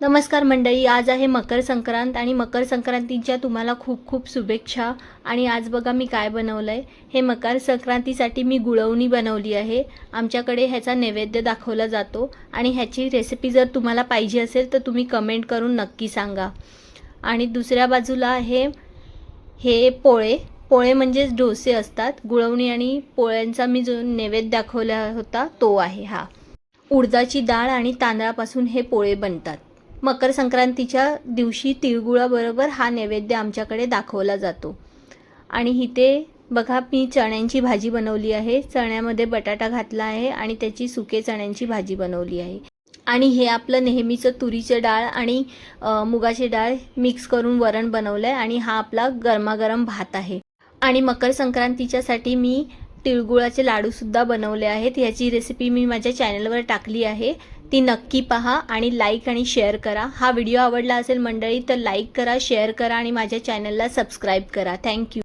नमस्कार मंडळी आज आहे मकर संक्रांत आणि मकर संक्रांतीच्या तुम्हाला खूप खूप शुभेच्छा. आणि आज बघा मी काय बनवलं आहे हे मकर संक्रांतीसाठी मी गुळवणी बनवली आहे. आमच्याकडे ह्याचा नैवेद्य दाखवला जातो. आणि ह्याची रेसिपी जर तुम्हाला पाहिजे असेल तर तुम्ही कमेंट करून नक्की सांगा. आणि दुसऱ्या बाजूला आहे हे पोळे. पोळे म्हणजेच डोसे असतात. गुळवणी आणि पोळ्यांचा मी जो नैवेद्य दाखवला होता तो आहे हा. उडदाची डाळ आणि तांदळापासून हे पोळे बनतात. मकर संक्रांतीच्या दिवशी तिळगुळाबरोबर हा नैवेद्य आमच्याकडे दाखवला जातो. आणि इथे बघा मी चण्यांची भाजी बनवली आहे. चण्यामध्ये बटाटा घातला आहे आणि त्याची सुके चण्यांची भाजी बनवली आहे. आणि हे आपलं नेहमीचं तुरीचं डाळ आणि मुगाची डाळ मिक्स करून वरण बनवलं आहे आणि हा आपला गरमागरम भात आहे. आणि मकर संक्रांतीच्यासाठी मी तिळगुळाचे लाडूसुद्धा बनवले आहेत. ह्याची रेसिपी मी माझ्या चॅनलवर टाकली आहे. ती नक्की पहा आणि लाईक आणि शेअर करा. हा व्हिडिओ आवडला असेल मंडळी तर लाईक करा शेअर करा आणि माझ्या चॅनलला सबस्क्राईब करा. थँक्यू